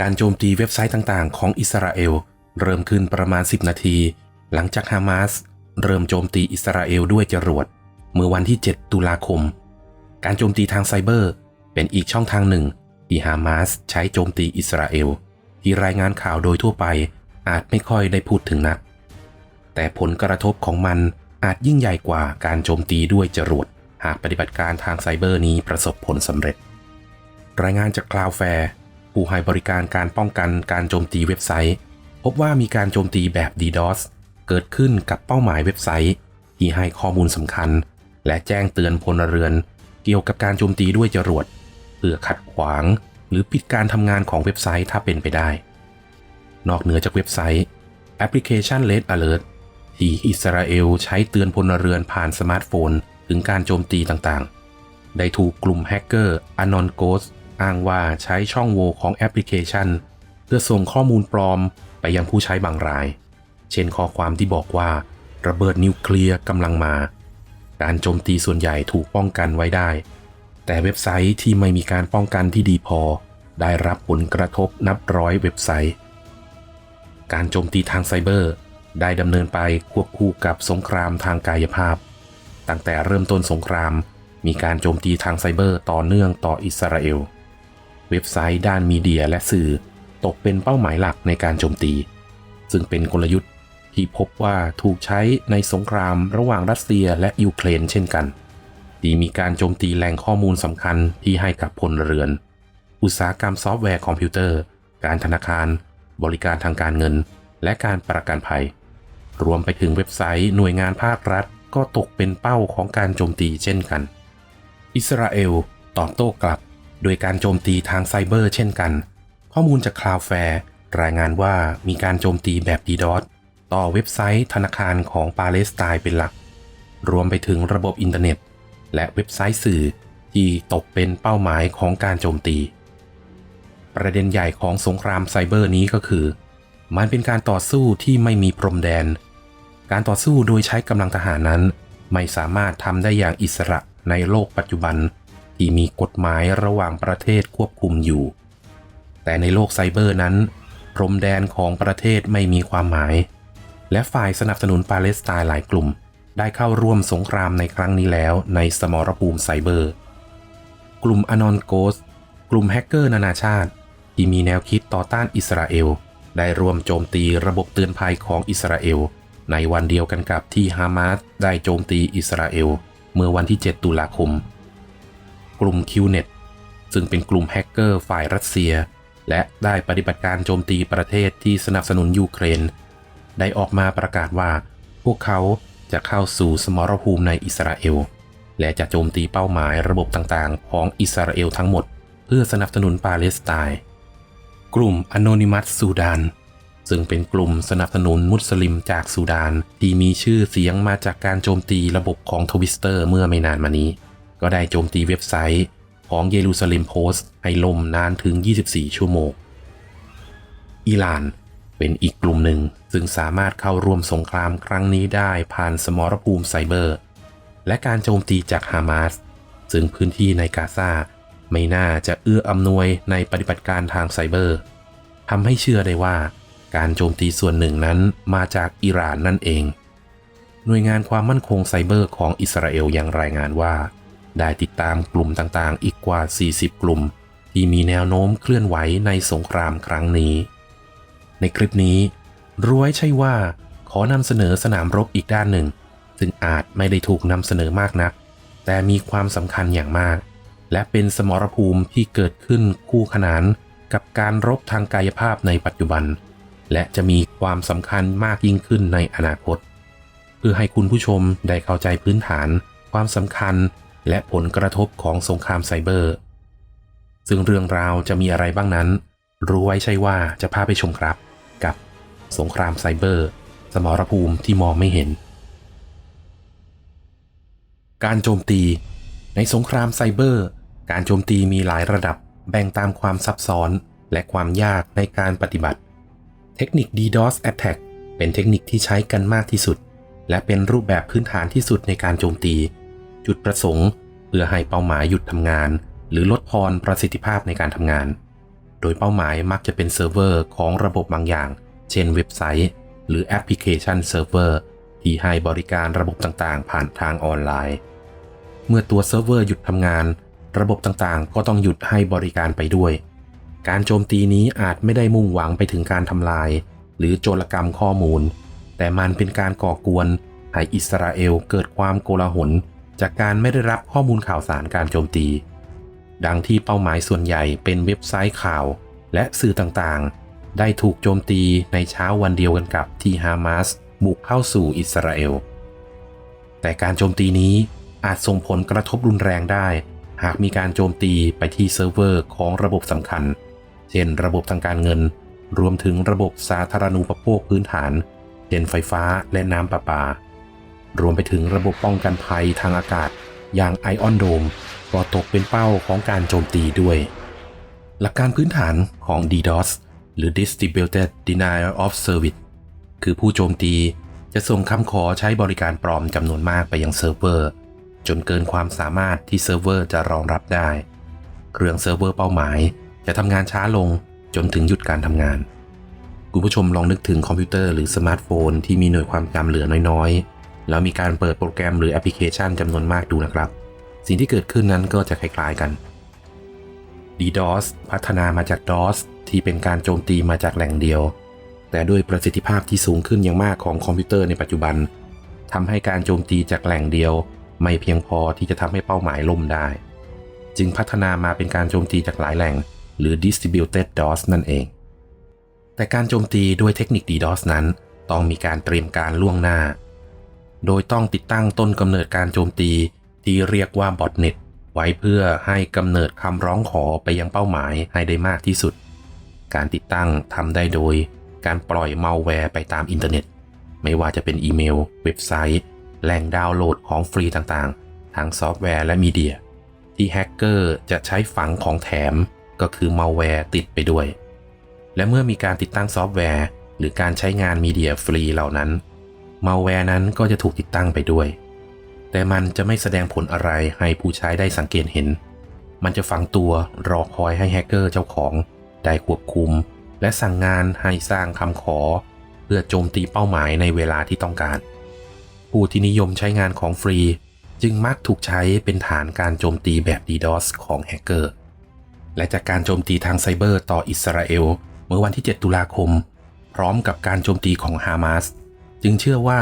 การโจมตีเว็บไซต์ต่างๆ ของอิสราเอล เริ่มขึ้นประมาณ 10 นาที หลังจากฮามาสเริ่มโจมตีอิสราเอลด้วยจรวด เมื่อวันที่ 7 ตุลาคม การโจมตีทางไซเบอร์ เป็นอีกช่องทางหนึ่ง ที่ฮามาสใช้โจมตีอิสราเอล ที่รายงานข่าวโดยทั่วไปอาจไม่ค่อยได้พูดถึงนัก แต่ผลกระทบของมันอาจยิ่งใหญ่กว่าการโจมตีด้วยจรวด หากปฏิบัติการทางไซเบอร์นี้ประสบผลสำเร็จ รายงานจาก Cloudflare ผู้ให้บริการการป้องกันการโจมตีเว็บไซต์ พบว่ามีการโจมตีแบบ DDoS เกิดขึ้นกับเป้าหมายเว็บไซต์ ที่ให้ข้อมูลสำคัญ และแจ้งเตือนพลเรือน เกี่ยวกับการโจมตีด้วยจรวดเพื่อขัดขวาง หรือปิดการทำงานของเว็บไซต์ถ้าเป็นไปได้ นอกเหนือจากเว็บไซต์แอปพลิเคชัน Red Alert ที่อิสราเอลใช้เตือนพลเรือนผ่านสมาร์ทโฟน ถึงการโจมตีต่างๆ ได้ถูกกลุ่มแฮกเกอร์ Anon Ghost อ้างว่าใช้ช่องโหว่ของแอปพลิเคชัน เพื่อส่งข้อมูลปลอมไปยังผู้ใช้บางราย เช่นข้อความที่บอกว่า ระเบิดนิวเคลียร์กำลังมา การโจมตีส่วนใหญ่ถูกป้องกันไว้ได้ แต่เว็บไซต์ที่ไม่มีการป้องกันที่ดีพอ ได้รับผลกระทบนับร้อยเว็บไซต์ การโจมตีทางไซเบอร์ ได้ดำเนินไปควบคู่กับสงครามทางกายภาพ ตั้งแต่เริ่มต้นสงครามมีการโจมตีทางไซเบอร์ต่อเนื่องต่ออิสราเอล เว็บไซต์ด้านมีเดียและสื่อตกเป็นเป้าหมายหลักในการโจมตี ซึ่งเป็นกลยุทธ์ที่พบว่าถูกใช้ในสงครามระหว่างรัสเซียและยูเครนเช่นกัน ที่มีการโจมตีแหล่งข้อมูลสำคัญที่ให้กับพลเรือน อุตสาหกรรมซอฟต์แวร์คอมพิวเตอร์ การธนาคาร บริการทางการเงิน และการประกันภัย รวมไปถึงเว็บไซต์หน่วยงานภาครัฐ ก็ตกเป็นเป้าของการโจมตีเช่นกัน อิสราเอลตอบโต้กลับ โดยการโจมตีทางไซเบอร์เช่นกัน ข้อมูลจาก Cloudflare รายงานว่ามีการโจมตีแบบ DDoS ต่อเว็บไซต์ธนาคารของปาเลสไตน์เป็นหลัก รวมไปถึงระบบอินเทอร์เน็ต และเว็บไซต์สื่อที่ตกเป็นเป้าหมายของการโจมตี ประเด็นใหญ่ของสงครามไซเบอร์นี้ก็คือ มันเป็นการต่อสู้ที่ไม่มีพรมแดน การต่อสู้โดยใช้กำลังทหารนั้น ไม่สามารถทำได้อย่างอิสระในโลกปัจจุบัน ที่มีกฎหมายระหว่างประเทศควบคุมอยู่ แต่ในโลกไซเบอร์นั้น พรมแดนของประเทศไม่มีความหมาย และฝ่ายสนับสนุนปาเลสไตน์หลายกลุ่ม ได้เข้าร่วมสงครามในครั้งนี้แล้วในสมรภูมิไซเบอร์ กลุ่มอนอนโกสกลุ่มแฮกเกอร์นานาชาติ ที่มีแนวคิดต่อต้านอิสราเอล ได้ร่วมโจมตีระบบเตือนภัยของอิสราเอลในวันเดียวกันกับที่ฮามาสได้โจมตีอิสราเอล เมื่อวันที่ 7 ตุลาคม กลุ่ม QNet ซึ่งเป็นกลุ่มแฮกเกอร์ฝ่ายรัสเซีย และได้ปฏิบัติการโจมตีประเทศที่สนับสนุนยูเครน ได้ออกมาประกาศว่า พวกเขาจะเข้าสู่สมรภูมิในอิสราเอล และจะโจมตีเป้าหมายระบบต่างๆ ของอิสราเอลทั้งหมด เพื่อสนับสนุนปาเลสไตน์กลุ่ม Anonymous ซูดานซึ่งเป็นกลุ่มสนับสนุนมุสลิมจากซูดาน ที่มีชื่อเสียงมาจากการโจมตีระบบของทวิสเตอร์เมื่อไม่นานมานี้ ก็ได้โจมตีเว็บไซต์ของเยรูซาเล็มโพสต์ให้ล่มนานถึง 24 ชั่วโมง อิหร่านเป็นอีกกลุ่มหนึ่งซึ่งสามารถเข้าร่วมสงครามครั้งนี้ได้ผ่านสมรภูมิไซเบอร์ และการโจมตีจากฮามาสซึ่งพื้นที่ในกาซาไม่น่าจะเอื้ออำนวยในปฏิบัติการทางไซเบอร์ทำให้เชื่อได้ว่าการโจมตีส่วนหนึ่งนั้นมาจากอิหร่านนั่นเอง หน่วยงานความมั่นคงไซเบอร์ของอิสราเอลยังรายงานว่า ได้ติดตามกลุ่มต่างๆ อีกกว่า 40 กลุ่ม ที่มีแนวโน้มเคลื่อนไหวในสงครามครั้งนี้ ในคลิปนี้รู้ไว้ใช่ว่าขอนำเสนอสนามรบอีกด้านหนึ่ง ซึ่งอาจไม่ได้ถูกนำเสนอมากนัก แต่มีความสำคัญอย่างมาก และเป็นสมรภูมิที่เกิดขึ้นคู่ขนานกับการรบทางกายภาพในปัจจุบัน และจะมีความสำคัญมากยิ่งขึ้นในอนาคต เพื่อให้คุณผู้ชมได้เข้าใจพื้นฐาน ความสำคัญ และผลกระทบของสงครามไซเบอร์ ซึ่งเรื่องราวจะมีอะไรบ้างนั้น รู้ไว้ใช่ว่าจะพาไปชมครับ กับสงครามไซเบอร์ สมรภูมิที่มองไม่เห็น การโจมตี ในสงครามไซเบอร์ การโจมตีมีหลายระดับแบ่งตามความซับซ้อนและความยากในการปฏิบัติ เทคนิค DDoS Attack เป็นเทคนิคที่ใช้กันมากที่สุด และเป็นรูปแบบพื้นฐานที่สุดในการโจมตี จุดประสงค์ เพื่อให้เป้าหมายหยุดทำงาน หรือลดพรประสิทธิภาพในการทำงาน โดยเป้าหมายมักจะเป็นเซิร์ฟเวอร์ของระบบบางอย่าง เช่นเว็บไซต์ หรือแอปพลิเคชันเซิร์ฟเวอร์ที่ให้บริการระบบต่างๆ ผ่านทางออนไลน์ เมื่อตัวเซิร์ฟเวอร์หยุดทำงาน ระบบต่างๆ ก็ต้องหยุดให้บริการไปด้วย การโจมตีนี้อาจไม่ได้มุ่งหวังไปถึงการทำลาย หรือโจรกรรมข้อมูล แต่มันเป็นการก่อกวนให้อิสราเอลเกิดความโกลาหล จากการไม่ได้รับข้อมูลข่าวสารการโจมตี ดังที่เป้าหมายส่วนใหญ่เป็นเว็บไซต์ข่าว และสื่อต่างๆ ได้ถูกโจมตีในเช้าวันเดียวกันกับที่ฮามาสบุกเข้าสู่อิสราเอล แต่การโจมตีนี้อาจส่งผลกระทบรุนแรงได้ หากมีการโจมตีไปที่เซิร์ฟเวอร์ของระบบสำคัญ เช่น ระบบทางการเงิน รวมถึงระบบสาธารณูปโภคพื้นฐานเช่นไฟฟ้าและน้ำประปา รวมไปถึงระบบป้องกันภัยทางอากาศ อย่างไอออนโดมก็ตกเป็นเป้าของการโจมตีด้วย หลักการพื้นฐานของ DDoS หรือ Distributed Denial of Service คือผู้โจมตีจะส่งคำขอใช้บริการปลอมจำนวนมากไปยังเซิร์ฟเวอร์ จนเกินความสามารถที่เซิร์ฟเวอร์จะรองรับได้ เครื่องเซิร์ฟเวอร์เป้าหมาย จะทำงานช้าลงจนถึงหยุดการทำงาน คุณผู้ชมลองนึกถึงคอมพิวเตอร์หรือสมาร์ทโฟนที่มีหน่วยความจำเหลือน้อยๆ แล้วมีการเปิดโปรแกรมหรือแอปพลิเคชันจำนวนมากดูนะครับ สิ่งที่เกิดขึ้นนั้นก็จะคล้ายๆกัน DDoS พัฒนามาจาก DOS ที่เป็นการโจมตีมาจากแหล่งเดียว แต่ด้วยประสิทธิภาพที่สูงขึ้นอย่างมากของคอมพิวเตอร์ในปัจจุบันทำให้การโจมตีจากแหล่งเดียว ไม่เพียงพอที่จะทำให้เป้าหมายล่มได้ จึงพัฒนามาเป็นการโจมตีจากหลายแหล่ง หรือ Distributed DOS นั่นเอง แต่การโจมตีด้วยเทคนิค DDoS นั้น ต้องมีการเตรียมการล่วงหน้า โดยต้องติดตั้งต้นกำเนิดการโจมตีที่เรียกว่า botnet ไว้เพื่อให้กำเนิดคำร้องขอไปยังเป้าหมายให้ได้มากที่สุด การติดตั้งทำได้โดย การปล่อยมัลแวร์ไปตามอินเทอร์เน็ต ไม่ว่าจะเป็นอีเมล เว็บไซต์ แหล่งดาวน์โหลดของฟรีต่างๆ ทั้งซอฟต์แวร์และมีเดีย ที่แฮกเกอร์จะใช้ฝังของแถมก็คือมัลแวร์ติดไปด้วย และเมื่อมีการติดตั้งซอฟต์แวร์ หรือการใช้งานมีเดียฟรีเหล่านั้น มัลแวร์นั้นก็จะถูกติดตั้งไปด้วย แต่มันจะไม่แสดงผลอะไรให้ผู้ใช้ได้สังเกตเห็น มันจะฝังตัวรอคอยให้แฮกเกอร์เจ้าของได้ควบคุม และสั่งงานให้สร้างคำขอ เพื่อโจมตีเป้าหมายในเวลาที่ต้องการ ผู้ที่นิยมใช้งานของฟรี จึงมักถูกใช้เป็นฐานการโจมตีแบบ DDoS ของแฮกเกอร์ และจากการโจมตีทางไซเบอร์ต่ออิสราเอลเมื่อวันที่ 7 ตุลาคม พร้อมกับการโจมตีของฮามาส จึงเชื่อว่า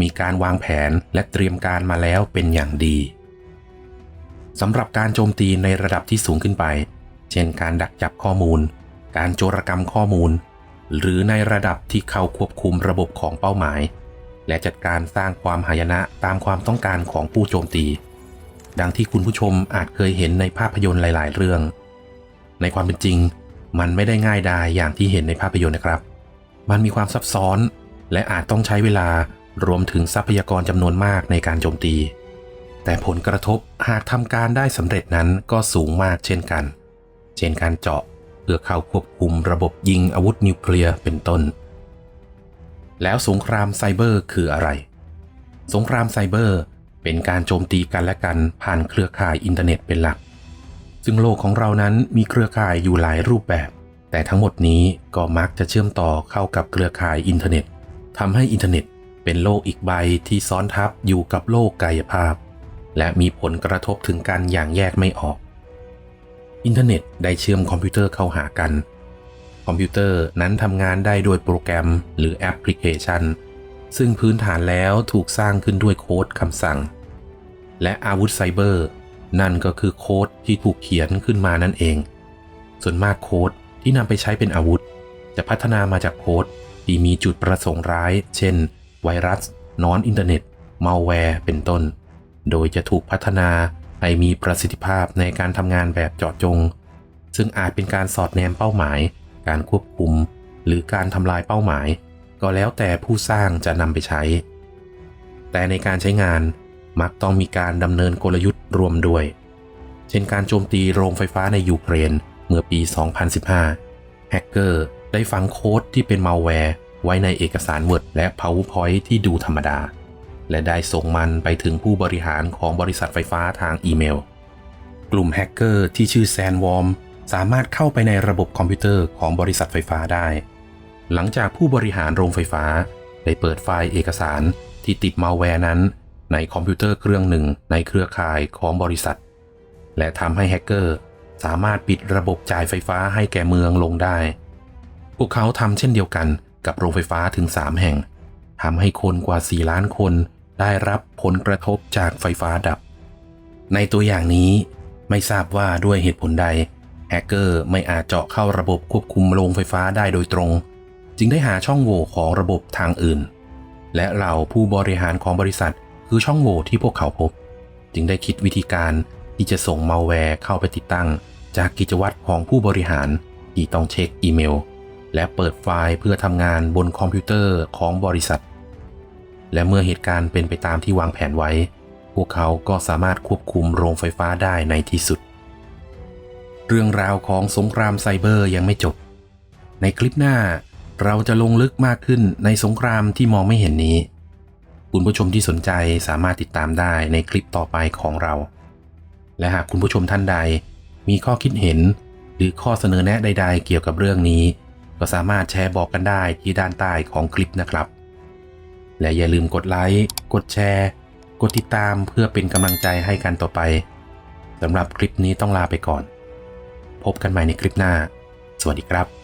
มีการวางแผนและเตรียมการมาแล้วเป็นอย่างดีสำหรับการโจมตีในระดับที่สูงขึ้นไป เช่นการดักจับข้อมูล การโจรกรรมข้อมูล หรือในระดับที่เข้าควบคุมระบบของเป้าหมาย และจัดการสร้างความหายนะตามความต้องการของผู้โจมตี ดังที่คุณผู้ชมอาจเคยเห็นในภาพยนตร์หลาย ๆ เรื่อง ในความเป็นจริง มันไม่ได้ง่ายดายอย่างที่เห็นในภาพยนตร์นะครับ มันมีความซับซ้อน และอาจต้องใช้เวลารวมถึงทรัพยากรจำนวนมากในการโจมตี แต่ผลกระทบหากทำการได้สำเร็จนั้นก็สูงมากเช่นกัน เช่นการเจาะเพื่อเข้าควบคุมระบบยิงอาวุธนิวเคลียร์เป็นต้น แล้วสงครามไซเบอร์คืออะไร สงครามไซเบอร์เป็นการโจมตีกันและกันผ่านเครือข่ายอินเทอร์เน็ตเป็นหลัก ซึ่งโลกของเรานั้นมีเครือข่ายอยู่หลายรูปแบบ แต่ทั้งหมดนี้ก็มักจะเชื่อมต่อเข้ากับเครือข่ายอินเทอร์เน็ต ทำให้อินเทอร์เน็ตเป็นโลกอีกใบที่ซ้อนทับอยู่กับโลกกายภาพ และมีผลกระทบถึงกันอย่างแยกไม่ออก อินเทอร์เน็ตได้เชื่อมคอมพิวเตอร์เข้าหากัน คอมพิวเตอร์นั้นทำงานได้โดยโปรแกรมหรือแอปพลิเคชัน ซึ่งพื้นฐานแล้วถูกสร้างขึ้นด้วยโค้ดคำสั่ง และอาวุธไซเบอร์ นั่นก็คือโค้ดที่ถูกเขียนขึ้นมานั่นเอง ส่วนมากโค้ดที่นำไปใช้เป็นอาวุธ จะพัฒนามาจากโค้ด ที่มีจุดประสงค์ร้าย เช่น ไวรัส นอนอินเทอร์เน็ต มัลแวร์ เป็นต้น โดยจะถูกพัฒนาให้มีประสิทธิภาพในการทำงานแบบเจาะจง ซึ่งอาจเป็นการสอดแนมเป้าหมาย การควบคุม หรือการทำลายเป้าหมาย ก็แล้วแต่ผู้สร้างจะนำไปใช้ แต่ในการใช้งานมักต้องมีการดำเนินกลยุทธ์รวมด้วย เช่นการโจมตีโรงไฟฟ้าในยูเครนเมื่อปี 2015 แฮกเกอร์ ได้ฝังโค้ดที่เป็นมัลแวร์ไว้ในเอกสาร Word และ PowerPoint ที่ดูธรรมดา และได้ส่งมันไปถึงผู้บริหารของบริษัทไฟฟ้าทางอีเมล กลุ่มแฮกเกอร์ที่ชื่อแซนวอร์มสามารถเข้าไปในระบบคอมพิวเตอร์ของบริษัทไฟฟ้าได้ หลังจากผู้บริหารโรงไฟฟ้า ได้เปิดไฟล์เอกสารที่ติดมาแวร์นั้น ในคอมพิวเตอร์เครื่องหนึ่งในเครือข่ายของบริษัท และทำให้แฮกเกอร์สามารถปิดระบบจ่ายไฟฟ้าให้แก่เมืองลงได้ พวกเขาทำเช่นเดียวกันกับโรงไฟฟ้าถึง 3 แห่งทำให้คนกว่า 4 ล้านคนได้รับผลกระทบจากไฟฟ้าดับ ในตัวอย่างนี้ไม่ทราบว่าด้วยเหตุผลใด แฮกเกอร์ไม่อาจเจาะเข้าระบบควบคุมโรงไฟฟ้าได้โดยตรง จึงได้หาช่องโหว่ของระบบทางอื่น และเหล่าผู้บริหารของบริษัทคือช่องโหว่ที่พวกเขาพบ จึงได้คิดวิธีการที่จะส่งมาแวร์เข้าไปติดตั้ง จากกิจวัตรของผู้บริหารที่ต้องเช็คอีเมล และเปิดไฟล์เพื่อทำงานบนคอมพิวเตอร์ของบริษัท และเมื่อเหตุการณ์เป็นไปตามที่วางแผนไว้ พวกเขาก็สามารถควบคุมโรงไฟฟ้าได้ในที่สุด เรื่องราวของสงครามไซเบอร์ยังไม่จบ ในคลิปหน้าเราจะลงลึกมากขึ้นในสงครามที่มองไม่เห็นนี้ คุณผู้ชมที่สนใจสามารถติดตามได้ในคลิปต่อไปของเรา และหากคุณผู้ชมท่านใดมีข้อคิดเห็นหรือข้อเสนอแนะใด ๆ เกี่ยวกับเรื่องนี้ ก็สามารถแชร์บอกกันได้ที่ด้านใต้ของคลิปนะครับ และอย่าลืมกดไลค์กดแชร์ กดติดตามเพื่อเป็นกำลังใจให้กันต่อไปสำหรับคลิปนี้ต้องลาไปก่อน พบกันใหม่ในคลิปหน้า สวัสดีครับ